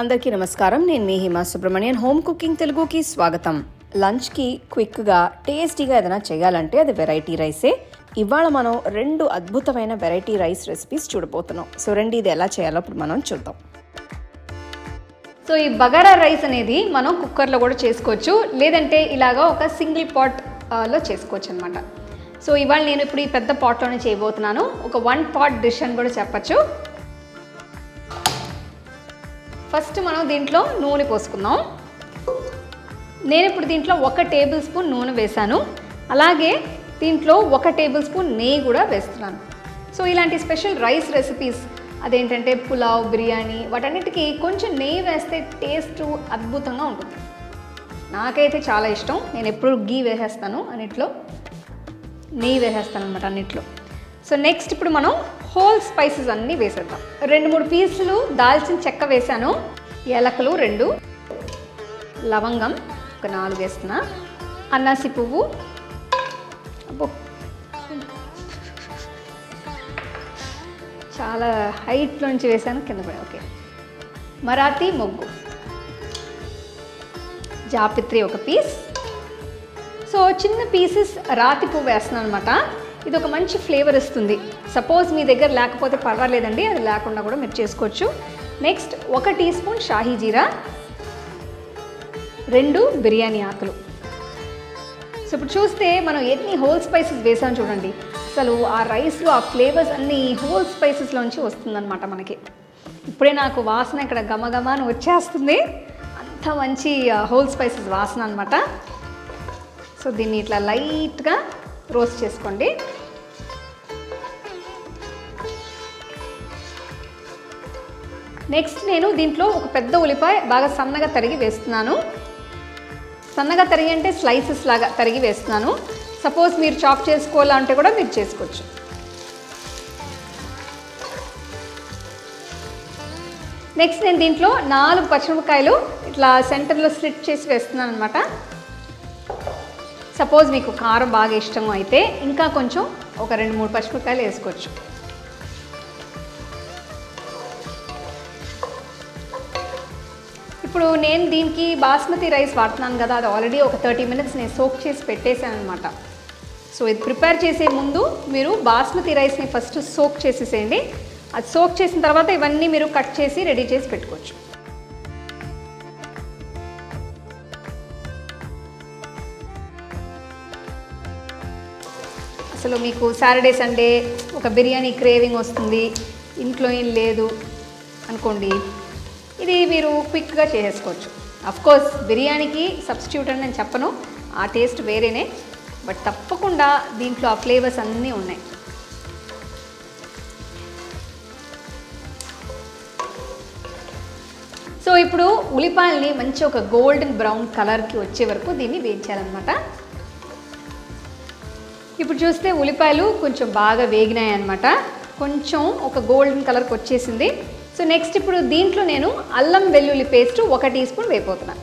అందరికీ నమస్కారం. నేను మీ హిమా సుబ్రహ్మణ్యన్. హోమ్ కుకింగ్ తెలుగుకి స్వాగతం. లంచ్కి క్విక్గా టేస్టీగా ఏదైనా చేయాలంటే అది వెరైటీ రైసే. ఇవాళ మనం రెండు అద్భుతమైన వెరైటీ రైస్ రెసిపీస్ చూడబోతున్నాం. సో రెండు ఇది ఎలా చేయాలో ఇప్పుడు మనం చూద్దాం. సో ఈ బగారా రైస్ అనేది మనం కుక్కర్లో కూడా చేసుకోవచ్చు. లేదంటే ఇలాగా ఒక సింగిల్ పాట్లో చేసుకోవచ్చు అనమాట సో ఇవాళ నేను ఇప్పుడు ఈ పెద్ద పాట్లోనే చేయబోతున్నాను. ఒక వన్ పాట్ డిష్ అని కూడా చెప్పచ్చు. ఫస్ట్ మనం దీంట్లో నూనె పోసుకుందాం. నేను ఇప్పుడు దీంట్లో ఒక టేబుల్ స్పూన్ నూనె వేశాను. అలాగే దీంట్లో ఒక టేబుల్ స్పూన్ నెయ్యి కూడా వేస్తున్నాను. సో ఇలాంటి స్పెషల్ రైస్ రెసిపీస్ అదేంటంటే పులావ్ బిర్యానీ వాటన్నిటికీ కొంచెం నెయ్యి వేస్తే టేస్ట్ అద్భుతంగా ఉంటుంది. నాకైతే చాలా ఇష్టం. నేను ఎప్పుడు గీ వేసేస్తాను అన్నిట్లో. నెయ్యి వేసేస్తాను అనమాట అన్నిట్లో. సో నెక్స్ట్ ఇప్పుడు మనం హోల్ స్పైసెస్ అన్నీ వేసేద్దాం. రెండు మూడు పీసులు దాల్చిన చెక్క వేసాను ఏలకలు రెండు లవంగం ఒక నాలుగు వేస్తున్నా. అన్నాసి పువ్వు. అబ్బో. చాలా హైట్లో నుంచి వేసాను కింద పడి. ఓకే. మరాఠీ మొగ్గు. జాపిత్రి ఒక పీస్. సో చిన్న పీసెస్ రాతి పువ్వు వేస్తున్నాను అనమాట ఇది ఒక మంచి ఫ్లేవర్ ఇస్తుంది. సపోజ్ మీ దగ్గర లేకపోతే పర్వాలేదండి అది లేకుండా కూడా మీరు చేసుకోవచ్చు. నెక్స్ట్ ఒక టీ స్పూన్ షాహీ జీరా రెండు బిర్యానీ ఆకులు. సో ఇప్పుడు చూస్తే మనం ఎన్ని హోల్ స్పైసెస్ వేసాం చూడండి. అసలు ఆ రైస్లో ఆ ఫ్లేవర్స్ అన్ని హోల్ స్పైసెస్లోంచి వస్తుందన్నమాట మనకి. ఇప్పుడే నాకు వాసన ఇక్కడ గమగమ అని వచ్చేస్తుంది. అంత మంచి హోల్ స్పైసెస్ వాసన అనమాట సో దీన్ని ఇట్లా లైట్గా రోస్ట్ చేసుకోండి. నెక్స్ట్ నేను దీంట్లో ఒక పెద్ద ఉల్లిపాయ బాగా సన్నగా తరిగి వేస్తున్నాను. సన్నగా తరిగి అంటే స్లైసెస్ లాగా తరిగి వేస్తున్నాను. సపోజ్ మీరు చాప్ చేసుకోవాలంటే కూడా మీరు చేసుకోవచ్చు. నెక్స్ట్ నేను దీంట్లో నాలుగు పచ్చిమిరపకాయలు ఇట్లా సెంటర్లో స్లిట్ చేసి వేస్తున్నాను అనమాట సపోజ్ మీకు కారం బాగా ఇష్టం అయితే ఇంకా కొంచెం ఒక రెండు మూడు పచ్చిమిరపకాయలు వేసుకోవచ్చు. ఇప్పుడు నేను దీనికి బాస్మతి రైస్ వాడుతున్నాను కదా అది ఆల్రెడీ ఒక థర్టీ మినిట్స్ నేను సోక్ చేసి పెట్టేశాను అనమాట సో ఇది ప్రిపేర్ చేసే ముందు మీరు బాస్మతి రైస్ని ఫస్ట్ సోక్ చేసేసేయండి. అది సోక్ చేసిన తర్వాత ఇవన్నీ మీరు కట్ చేసి రెడీ చేసి పెట్టుకోవచ్చు. అసలు మీకు సాటర్డే సండే ఒక బిర్యానీ క్రేవింగ్ వస్తుంది. ఇంట్లో ఏం లేదు అనుకోండి. ఇది మీరు క్విక్గా చేసేసుకోవచ్చు. కోర్స్ బిర్యానీకి సబ్స్టిట్యూట్ అని నేను చెప్పను. ఆ టేస్ట్ వేరేనే. బట్ తప్పకుండా దీంట్లో ఆ ఫ్లేవర్స్ అన్నీ ఉన్నాయి. సో ఇప్పుడు ఉల్లిపాయల్ని మంచి ఒక గోల్డెన్ బ్రౌన్ కలర్కి వచ్చే వరకు దీన్ని వేయించాలన్నమాట ఇప్పుడు చూస్తే ఉల్లిపాయలు కొంచెం బాగా వేగినాయి అనమాట కొంచెం ఒక గోల్డెన్ కలర్కి వచ్చేసింది. సో నెక్స్ట్ ఇప్పుడు దీంట్లో నేను అల్లం వెల్లుల్లి పేస్ట్ ఒక టీ స్పూన్ వేయిపోతున్నాను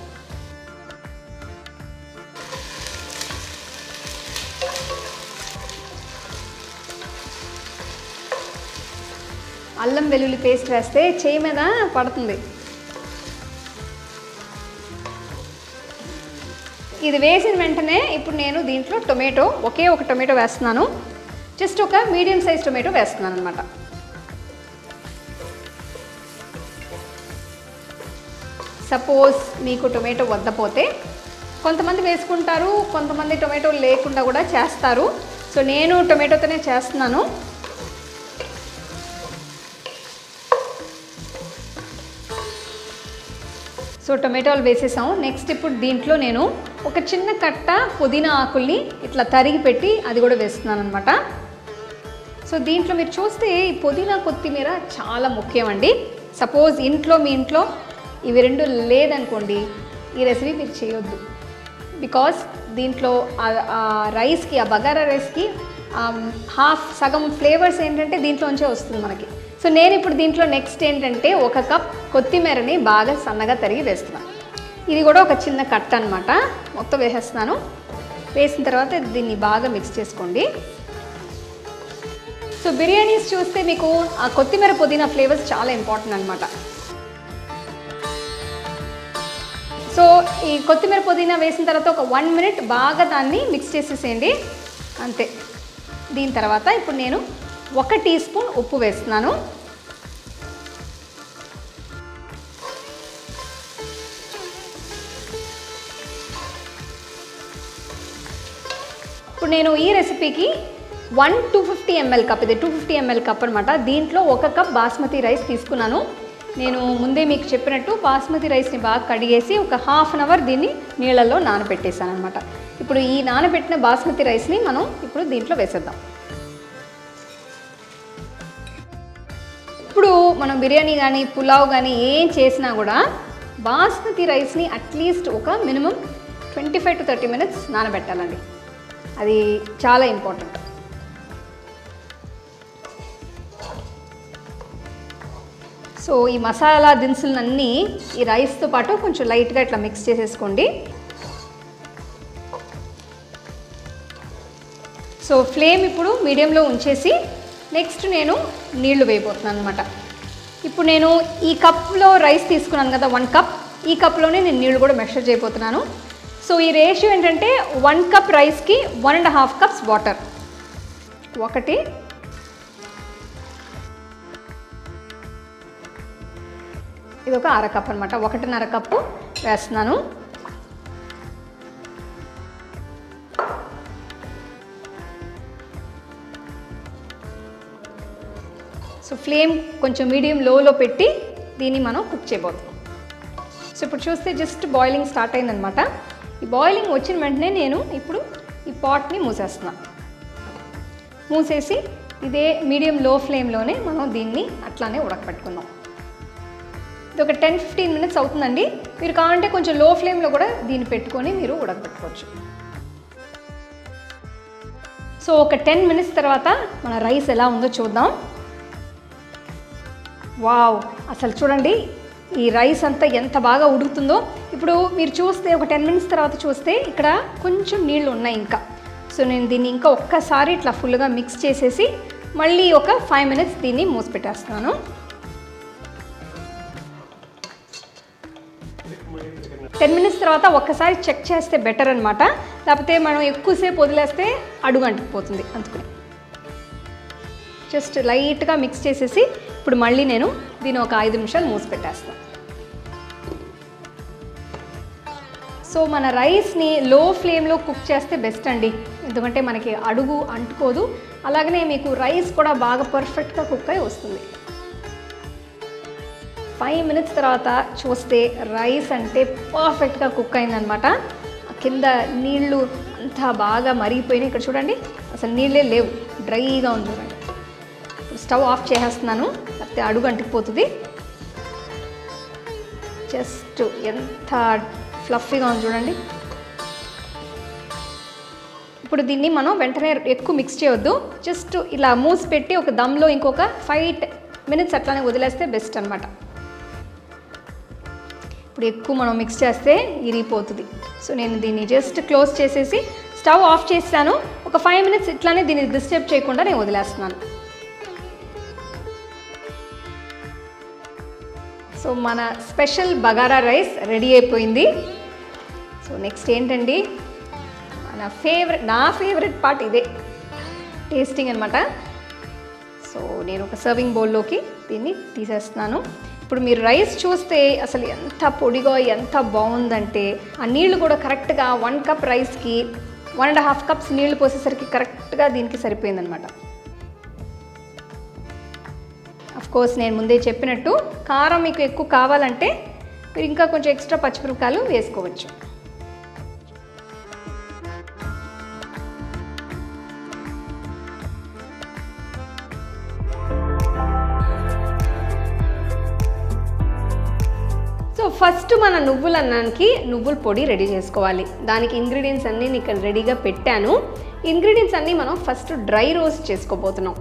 అల్లం వెల్లుల్లి పేస్ట్ వేస్తే చేయి మీద పడుతుంది. ఇది వేసిన వెంటనే ఇప్పుడు నేను దీంట్లో టొమాటో ఒకే ఒక టొమాటో వేస్తున్నాను. జస్ట్ ఒక మీడియం సైజ్ టొమాటో వేస్తున్నాను అనమాట సపోజ్ మీకు టొమాటో వద్దపోతే కొంతమంది వేసుకుంటారు కొంతమంది టొమాటో లేకుండా కూడా చేస్తారు. సో నేను టొమాటోతోనే చేస్తున్నాను. సో టొమాటోలు వేసేసాము. నెక్స్ట్ ఇప్పుడు దీంట్లో నేను ఒక చిన్న కట్ట పుదీనా ఆకుల్ని ఇట్లా తరిగి పెట్టి అది కూడా వేస్తున్నాను అనమాట సో దీంట్లో మీరు చూస్తే ఈ పుదీనా కొత్తిమీర చాలా ముఖ్యం అండి సపోజ్ ఇంట్లో మీ ఇంట్లో ఇవి రెండు లేదనుకోండి ఈ రెసిపీ మీరు చేయొద్దు. బికాస్ దీంట్లో ఆ- రైస్కి ఆ బగారా రైస్కి హాఫ్ సగం ఫ్లేవర్స్ ఏంటంటే దీంట్లోంచే వస్తుంది మనకి. సో నేను ఇప్పుడు దీంట్లో నెక్స్ట్ ఏంటంటే ఒక కప్ కొత్తిమీరని బాగా సన్నగా తరిగి వేస్తున్నాను. ఇది కూడా ఒక చిన్న కట్ అనమాట మొత్తం వేసేస్తున్నాను. వేసిన తర్వాత దీన్ని బాగా మిక్స్ చేసుకోండి. సో బిర్యానీస్ చూస్తే మీకు ఆ కొత్తిమీర పుదీనా ఫ్లేవర్స్ చాలా ఇంపార్టెంట్ అనమాట సో ఈ కొత్తిమీర పుదీనా వేసిన తర్వాత ఒక వన్ మినిట్ బాగా దాన్ని మిక్స్ చేసేసేయండి. అంతే. దీని తర్వాత ఇప్పుడు నేను ఒక టీ స్పూన్ ఉప్పు వేస్తున్నాను. ఇప్పుడు నేను ఈ రెసిపీకి one two fifty ML cup ఇది టూ ఫిఫ్టీ ఎంఎల్ కప్ అనమాట దీంట్లో ఒక కప్ బాస్మతి రైస్ తీసుకున్నాను. నేను ముందే మీకు చెప్పినట్టు బాస్మతి రైస్ని బాగా కడిగేసి ఒక హాఫ్ అన్ అవర్ దీన్ని నీళ్ళల్లో నానబెట్టేశాను అనమాట ఇప్పుడు ఈ నానబెట్టిన బాస్మతి రైస్ని మనం ఇప్పుడు దీంట్లో వేసేద్దాం. ఇప్పుడు మనం బిర్యానీ కానీ పులావ్ కానీ ఏం చేసినా కూడా బాస్మతి రైస్ని అట్లీస్ట్ ఒక minimum twenty five to thirty minutes నానబెట్టాలండి. అది చాలా ఇంపార్టెంట్. సో ఈ మసాలా దినుసులన్నీ ఈ రైస్తో పాటు కొంచెం లైట్గా ఇట్లా మిక్స్ చేసేసుకోండి. సో ఫ్లేమ్ ఇప్పుడు మీడియంలో ఉంచేసి నెక్స్ట్ నేను నీళ్ళు వేయబోతున్నాను అనమాట ఇప్పుడు నేను ఈ కప్లో రైస్ తీసుకున్నాను కదా వన్ కప్. ఈ కప్లోనే నేను నీళ్ళు కూడా మెషర్ చేయబోతున్నాను. సో ఈ రేషియో ఏంటంటే వన్ కప్ రైస్కి one and half cups water. ఒకటి ఇది ఒక అరకప్ అనమాట ఒకటిన్నర కప్పు వేస్తున్నాను. సో ఫ్లేమ్ కొంచెం మీడియం లోలో పెట్టి దీన్ని మనం కుక్ చేయబోతాం సో ఇప్పుడు చూస్తే జస్ట్ బాయిలింగ్ స్టార్ట్ అయిందనమాట ఈ బాయిలింగ్ వచ్చిన వెంటనే నేను ఇప్పుడు ఈ పాట్ని మూసేస్తున్నా. మూసేసి ఇదే మీడియం లో ఫ్లేమ్లోనే మనం దీన్ని అట్లానే ఉడకపెట్టుకుందాం ఇది ఒక టెన్ ఫిఫ్టీన్ మినిట్స్ అవుతుందండి. మీరు కావాలంటే కొంచెం లో ఫ్లేమ్లో కూడా దీన్ని పెట్టుకొని మీరు ఉడకబెట్టుకోవచ్చు. సో ఒక టెన్ మినిట్స్ తర్వాత మన రైస్ ఎలా ఉందో చూద్దాం. వావ్! అసలు చూడండి ఈ రైస్ అంతా ఎంత బాగా ఉడుకుతుందో. ఇప్పుడు మీరు చూస్తే ఒక టెన్ మినిట్స్ తర్వాత చూస్తే ఇక్కడ కొంచెం నీళ్ళు ఉన్నాయి ఇంకా. సో నేను దీన్ని ఇంకా ఒక్కసారి ఇట్లా ఫుల్గా మిక్స్ చేసేసి మళ్ళీ ఒక ఫైవ్ మినిట్స్ దీన్ని మూసి టెన్ మినిట్స్ తర్వాత ఒక్కసారి చెక్ చేస్తే బెటర్ అనమాట లేకపోతే మనం ఎక్కువసేపు వదిలేస్తే అడుగు అంటుకుపోతుంది అందుకని. జస్ట్ లైట్గా మిక్స్ చేసేసి ఇప్పుడు మళ్ళీ నేను దీని ఒక ఐదు నిమిషాలు మూసి పెట్టేస్తాను. సో మన రైస్ని లో ఫ్లేమ్లో కుక్ చేస్తే బెస్ట్ అండి. ఎందుకంటే మనకి అడుగు అంటుకోదు. అలాగనే మీకు రైస్ కూడా బాగా పర్ఫెక్ట్గా కుక్ అయి వస్తుంది. ఫైవ్ మినిట్స్ తర్వాత చూస్తే రైస్ అంటే పర్ఫెక్ట్గా కుక్ అయిందనమాట కింద నీళ్ళు అంతా బాగా మరిగిపోయినాయి. ఇక్కడ చూడండి అసలు నీళ్ళే లేవు. డ్రైగా ఉంది చూడండి. స్టవ్ ఆఫ్ చేసేస్తున్నాను. లేకపోతే అడుగు అంటుకుపోతుంది. జస్ట్ ఎంత ఫ్లఫీగా ఉంది చూడండి. ఇప్పుడు దీన్ని మనం వెంటనే ఎక్కువ మిక్స్ చేయొద్దు. జస్ట్ ఇలా మూసి పెట్టి ఒక దమ్లో ఇంకొక ఫైవ్ మినిట్స్ అట్లానే వదిలేస్తే బెస్ట్ అనమాట ఇప్పుడు ఎక్కువ మనం మిక్స్ చేస్తే ఇరిగిపోతుంది. సో నేను దీన్ని జస్ట్ క్లోజ్ చేసేసి స్టవ్ ఆఫ్ చేస్తాను. ఒక ఫైవ్ మినిట్స్ ఇట్లానే దీన్ని డిస్టర్బ్ చేయకుండా నేను వదిలేస్తున్నాను. సో మన స్పెషల్ బగారా రైస్ రెడీ అయిపోయింది. సో నెక్స్ట్ ఏంటండి? మన ఫేవరెట్ నా ఫేవరెట్ పార్ట్ ఇదే. టేస్టింగ్ అనమాట సో నేను ఒక సర్వింగ్ బౌల్లోకి దీన్ని తీసేస్తున్నాను. ఇప్పుడు మీరు రైస్ చూస్తే అసలు ఎంత పొడిగా ఎంత బాగుందంటే ఆ నీళ్ళు కూడా కరెక్ట్గా వన్ కప్ రైస్కి వన్ అండ్ హాఫ్ కప్స్ నీళ్ళు పోసేసరికి కరెక్ట్గా దీనికి సరిపోయిందనమాట కోర్స్ నేను ముందే చెప్పినట్టు కారం మీకు ఎక్కువ కావాలంటే మీరు ఇంకా కొంచెం ఎక్స్ట్రా పచ్చిమిరపకాయలు వేసుకోవచ్చు. ఫస్ట్ మన నువ్వుల అన్నానికి నువ్వుల పొడి రెడీ చేసుకోవాలి. దానికి ఇంగ్రీడియంట్స్ అన్నీ నేను ఇక్కడ రెడీగా పెట్టాను. ఇంగ్రీడియంట్స్ అన్నీ మనం ఫస్ట్ డ్రై రోస్ట్ చేసుకోబోతున్నాం.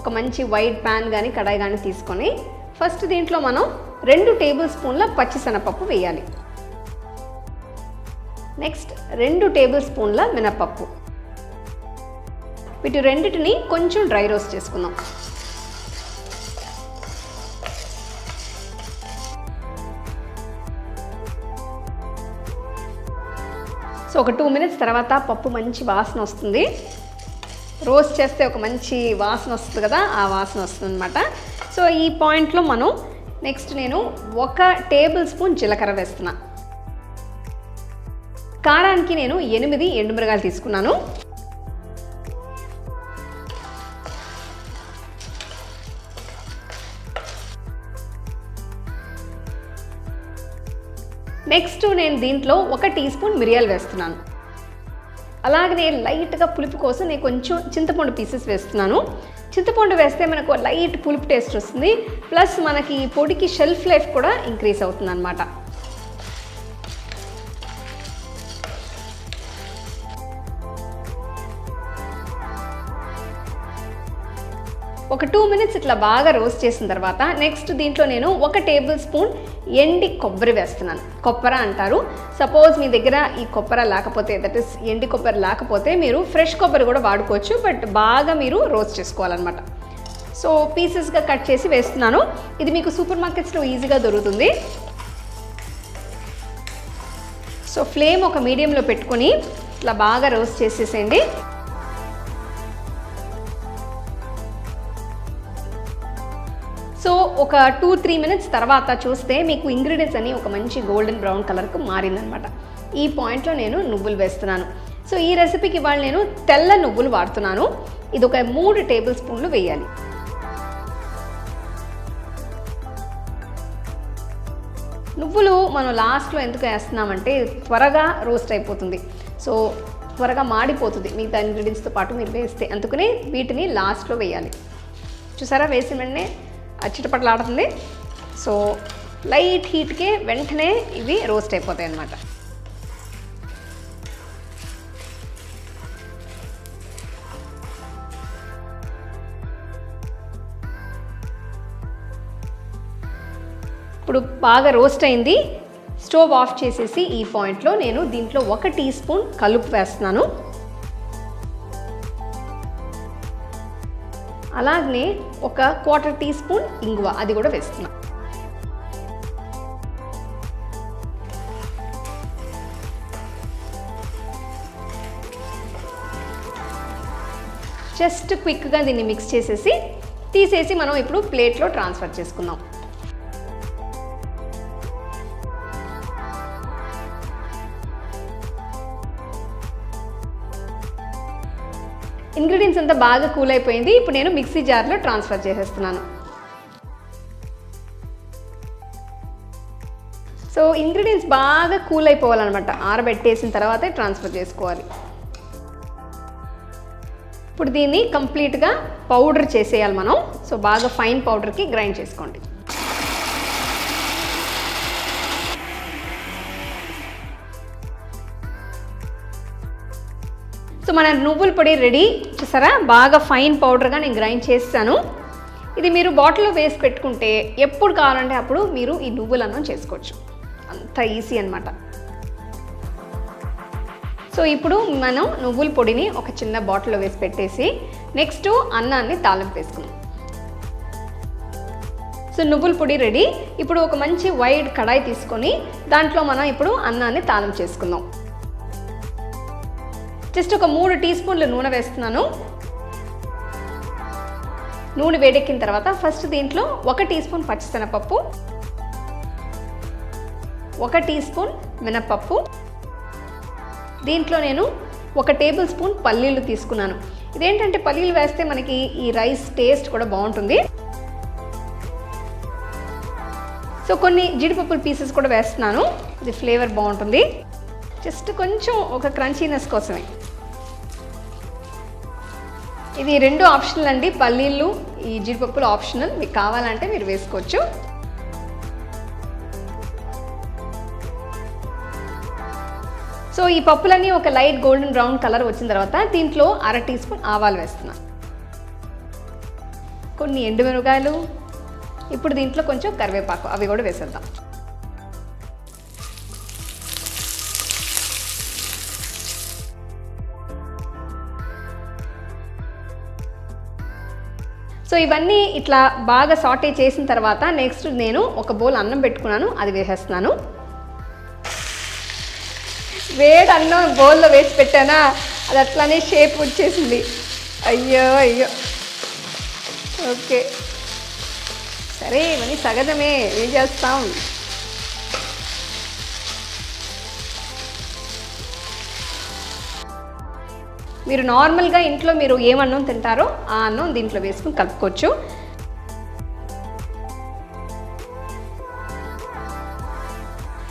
ఒక మంచి వైట్ ప్యాన్ కానీ కడాయి కానీ తీసుకొని ఫస్ట్ దీంట్లో మనం రెండు టేబుల్ స్పూన్ల పచ్చిశనగపప్పు వేయాలి. నెక్స్ట్ రెండు టేబుల్ స్పూన్ల మినపప్పు వీటి రెండింటిని కొంచెం డ్రై రోస్ట్ చేసుకుందాం. సో ఒక టూ మినిట్స్ తర్వాత పప్పు మంచి వాసన వస్తుంది. రోస్ట్ చేస్తే ఒక మంచి వాసన వస్తుంది కదా ఆ వాసన వస్తుంది అనమాట సో ఈ పాయింట్లో మనం నెక్స్ట్ నేను ఒక టేబుల్ స్పూన్ జీలకర్ర వేస్తున్నా. కారానికి నేను ఎనిమిది ఎండుమిరగాయలు తీసుకున్నాను. నెక్స్ట్ నేను దీంట్లో ఒక టీ స్పూన్ మిరియాలు వేస్తున్నాను. అలాగనే లైట్గా పులుపు కోసం నేను కొంచెం చింతపండు పీసెస్ వేస్తున్నాను. చింతపండు వేస్తే మనకు లైట్ పులుపు టేస్ట్ వస్తుంది. ప్లస్ మనకి పొడికి షెల్ఫ్ లైఫ్ కూడా ఇంక్రీజ్ అవుతుంది అనమాట ఒక టూ మినిట్స్ ఇట్లా బాగా రోస్ట్ చేసిన తర్వాత నెక్స్ట్ దీంట్లో నేను ఒక టేబుల్ స్పూన్ ఎండి కొబ్బరి వేస్తున్నాను. కొబ్బర అంటారు. సపోజ్ మీ దగ్గర ఈ కొబ్బర లేకపోతే దట్ ఇస్ ఎండి కొబ్బరి లేకపోతే మీరు ఫ్రెష్ కొబ్బరి కూడా వాడుకోవచ్చు బట్ బాగా మీరు రోస్ట్ చేసుకోవాలన్నమాట. సో పీసెస్గా కట్ చేసి వేస్తున్నాను. ఇది మీకు సూపర్ మార్కెట్స్లో ఈజీగా దొరుకుతుంది. సో ఫ్లేమ్ ఒక మీడియంలో పెట్టుకొని ఇట్లా బాగా రోస్ట్ చేసేసేయండి. ఒక టూ త్రీ మినిట్స్ తర్వాత చూస్తే మీకు ఇంగ్రీడియంట్స్ అన్ని ఒక మంచి గోల్డెన్ బ్రౌన్ కలర్కు మారిందనమాట ఈ పాయింట్లో నేను నువ్వులు వేస్తున్నాను. సో ఈ రెసిపీకి ఇవాళ నేను తెల్ల నువ్వులు వాడుతున్నాను. ఇది ఒక మూడు టేబుల్ స్పూన్లు వేయాలి. నువ్వులు మనం లాస్ట్లో ఎందుకు వేస్తున్నామంటే త్వరగా రోస్ట్ అయిపోతుంది. సో త్వరగా మాడిపోతుంది. మిగతా ఇంగ్రీడియంట్స్తో పాటు మీరు వేస్తే అందుకని వీటిని లాస్ట్లో వేయాలి. చూసారా? వేసిన వెంటనే చిటపటలాడుతుంది సో లైట్ హీట్కే వెంటనే ఇవి రోస్ట్ అయిపోతాయి అన్నమాట. ఇప్పుడు బాగా రోస్ట్ అయింది. స్టవ్ ఆఫ్ చేసేసి ఈ పాయింట్లో నేను దీంట్లో ఒక టీ స్పూన్ కలుపు వేస్తున్నాను. అలాగే ఒక క్వార్టర్ టీ స్పూన్ ఇంగువ అది కూడా వేస్తున్నాం. జస్ట్ క్విక్గా దీన్ని మిక్స్ చేసేసి తీసేసి మనం ఇప్పుడు ప్లేట్లో ట్రాన్స్ఫర్ చేసుకుందాం. ఇంగ్రీడియంట్స్ అంతా బాగా కూల్ అయిపోయింది. ఇప్పుడు నేను మిక్సీ జార్లో ట్రాన్స్ఫర్ చేసేస్తున్నాను. సో ఇంగ్రీడియంట్స్ బాగా కూల్ అయిపోవాలన్నమాట. ఆరబెట్టేసిన తర్వాతే ట్రాన్స్ఫర్ చేసుకోవాలి. ఇప్పుడు దీన్ని కంప్లీట్గా పౌడర్ చేసేయాలి మనం. సో బాగా ఫైన్ పౌడర్కి గ్రైండ్ చేసుకోండి. సో మన నువ్వుల పొడి రెడీ. చూసారా? బాగా ఫైన్ పౌడర్గా నేను గ్రైండ్ చేస్తాను. ఇది మీరు బాటిల్లో వేసి పెట్టుకుంటే ఎప్పుడు కావాలంటే అప్పుడు మీరు ఈ నువ్వుల అన్నం చేసుకోవచ్చు. అంత ఈజీ అనమాట సో ఇప్పుడు మనం నువ్వుల పొడిని ఒక చిన్న బాటిల్లో వేసి పెట్టేసి నెక్స్ట్ అన్నాన్ని తాలింపు వేసుకుందాం. సో నువ్వుల పొడి రెడీ. ఇప్పుడు ఒక మంచి వైడ్ కడాయి తీసుకొని దాంట్లో మనం ఇప్పుడు అన్నాన్ని తాలింపు చేసుకుందాం. జస్ట్ ఒక మూడు టీ స్పూన్లు నూనె వేస్తున్నాను. నూనె వేడెక్కిన తర్వాత ఫస్ట్ దీంట్లో ఒక టీ స్పూన్ పచ్చిశనగపప్పు ఒక టీ స్పూన్ మినప్పప్పు. దీంట్లో నేను ఒక టేబుల్ స్పూన్ పల్లీలు తీసుకున్నాను. ఇదేంటంటే పల్లీలు వేస్తే మనకి ఈ రైస్ టేస్ట్ కూడా బాగుంటుంది. సో కొన్ని జీడిపప్పుల పీసెస్ కూడా వేస్తున్నాను. ఇది ఫ్లేవర్ బాగుంటుంది. జస్ట్ కొంచెం ఒక క్రంచీనెస్ కోసమే. ఇది రెండు ఆప్షనల్ అండి. పల్లీలు ఈ జీడిపప్పులు ఆప్షనల్. మీకు కావాలంటే మీరు వేసుకోవచ్చు. సో ఈ పప్పులన్నీ ఒక లైట్ గోల్డెన్ బ్రౌన్ కలర్ వచ్చిన తర్వాత దీంట్లో అర టీ స్పూన్ ఆవాలు వేస్తున్నా. కొన్ని ఎండుమిరపకాయలు. ఇప్పుడు దీంట్లో కొంచెం కరివేపాకు. అవి కూడా వేసేద్దాం. సో ఇవన్నీ ఇట్లా బాగా సాటే చేసిన తర్వాత నెక్స్ట్ నేను ఒక బౌల్ అన్నం పెట్టుకున్నాను అది వేసేస్తున్నాను. వేడి అన్నం బౌల్లో వేసి పెట్టానా? అది అట్లానే షేప్ వచ్చేసింది. అయ్యో అయ్యో. ఓకే. సరే ఇవన్నీ సగదమే ఏం చేస్తాం? మీరు నార్మల్గా ఇంట్లో మీరు ఏం అన్నం తింటారో ఆ అన్నం దీంట్లో వేసుకుని కలుపుకోవచ్చు.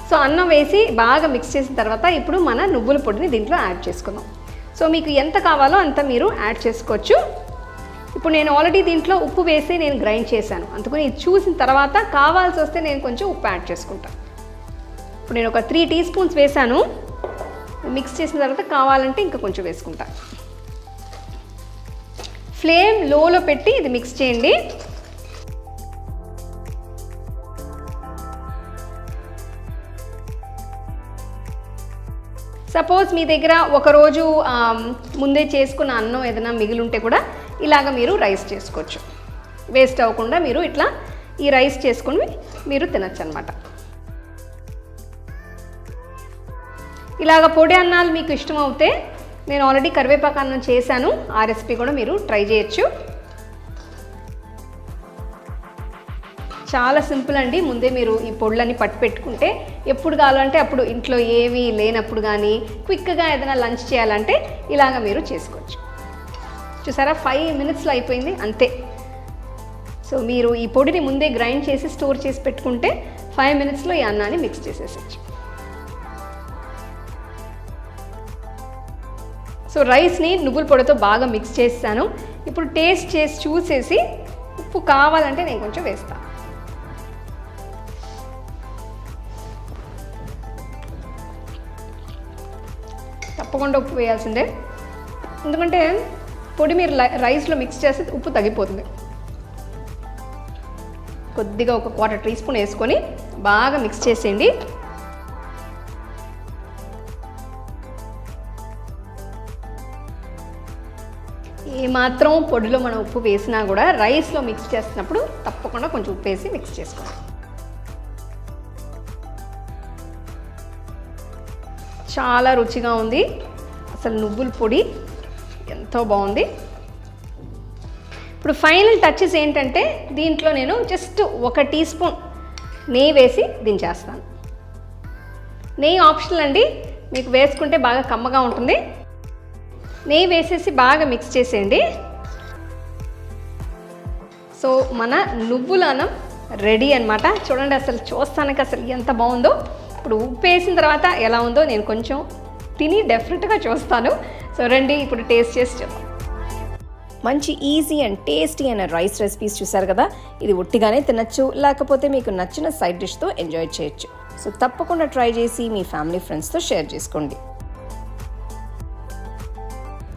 సో అన్నం వేసి బాగా మిక్స్ చేసిన తర్వాత ఇప్పుడు మన నువ్వుల పొడిని దీంట్లో యాడ్ చేసుకుందాం. సో మీకు ఎంత కావాలో అంత మీరు యాడ్ చేసుకోవచ్చు. ఇప్పుడు నేను ఆల్రెడీ దీంట్లో ఉప్పు వేసి నేను గ్రైండ్ చేశాను. అందుకని ఇది చూసిన తర్వాత కావాల్సి వస్తే నేను కొంచెం ఉప్పు యాడ్ చేసుకుంటాను ఇప్పుడు నేను ఒక త్రీ టీ స్పూన్స్ వేసాను మిక్స్ చేసిన తర్వాత కావాలంటే ఇంకా కొంచెం వేసుకుంటా. ఫ్లేమ్ లోలో పెట్టి ఇది మిక్స్ చేయండి. సపోజ్ మీ దగ్గర ఒకరోజు ముందే చేసుకున్న అన్నం ఏదైనా మిగిలి ఉంటే కూడా ఇలాగ మీరు రైస్ చేసుకోవచ్చు. వేస్ట్ అవ్వకుండా మీరు ఇట్లా ఈ రైస్ చేసుకొని మీరు తినచ్చు అనమాట ఇలాగ పొడి అన్నాలు మీకు ఇష్టం అవుతే నేను ఆల్రెడీ కరివేపాకు అన్నం చేశాను. ఆ రెసిపీ కూడా మీరు ట్రై చేయొచ్చు. చాలా సింపుల్ అండి. ముందే మీరు ఈ పొడులని పట్టు పెట్టుకుంటే ఎప్పుడు కావాలంటే అప్పుడు ఇంట్లో ఏవి లేనప్పుడు కానీ క్విక్గా ఏదైనా లంచ్ చేయాలంటే ఇలాగ మీరు చేసుకోవచ్చు. చూసారా? ఫైవ్ మినిట్స్లో అయిపోయింది అంతే. సో మీరు ఈ పొడిని ముందే గ్రైండ్ చేసి స్టోర్ చేసి పెట్టుకుంటే ఫైవ్ మినిట్స్లో ఈ అన్నాన్ని మిక్స్ చేసేసచ్చు సో రైస్ని నువ్వుల పొడితో బాగా మిక్స్ చేస్తాను. ఇప్పుడు టేస్ట్ చేసి చూసేసి ఉప్పు కావాలంటే నేను కొంచెం వేస్తాను తప్పకుండా ఉప్పు వేయాల్సిందే. ఎందుకంటే పొడి మీరు రైస్లో మిక్స్ చేస్తే ఉప్పు తగ్గిపోతుంది. కొద్దిగా ఒక క్వార్టర్ టీ స్పూన్ వేసుకొని బాగా మిక్స్ చేసేయండి. ఏమాత్రం పొడిలో మనం ఉప్పు వేసినా కూడా రైస్లో మిక్స్ చేస్తున్నప్పుడు తప్పకుండా కొంచెం ఉప్పు వేసి మిక్స్ చేసుకోవాలి. చాలా రుచిగా ఉంది. అసలు నువ్వుల పొడి ఎంతో బాగుంది. ఇప్పుడు ఫైనల్ టచెస్ ఏంటంటే దీంట్లో నేను జస్ట్ ఒక టీ స్పూన్ నెయ్యి వేసి దించేస్తాను. నెయ్యి ఆప్షనల్ అండి. మీకు వేసుకుంటే బాగా కమ్మగా ఉంటుంది. నెయ్యి వేసేసి బాగా మిక్స్ చేసేయండి. సో మన నువ్వుల అన్నం రెడీ అన్నమాట. చూడండి అసలు చూస్తానికి అసలు ఎంత బాగుందో. ఇప్పుడు ఉప్పు వేసిన తర్వాత ఎలా ఉందో నేను కొంచెం తిని డెఫినెట్గా చూస్తాను. సో రండి ఇప్పుడు టేస్ట్ చేసి చూద్దాం. మంచి ఈజీ అండ్ టేస్టీ అయిన రైస్ రెసిపీస్ చూసారు కదా? ఇది ఉట్టిగానే తినచ్చు లేకపోతే మీకు నచ్చిన సైడ్ డిష్తో ఎంజాయ్ చేయొచ్చు. సో తప్పకుండా ట్రై చేసి మీ ఫ్యామిలీ ఫ్రెండ్స్తో షేర్ చేసుకోండి.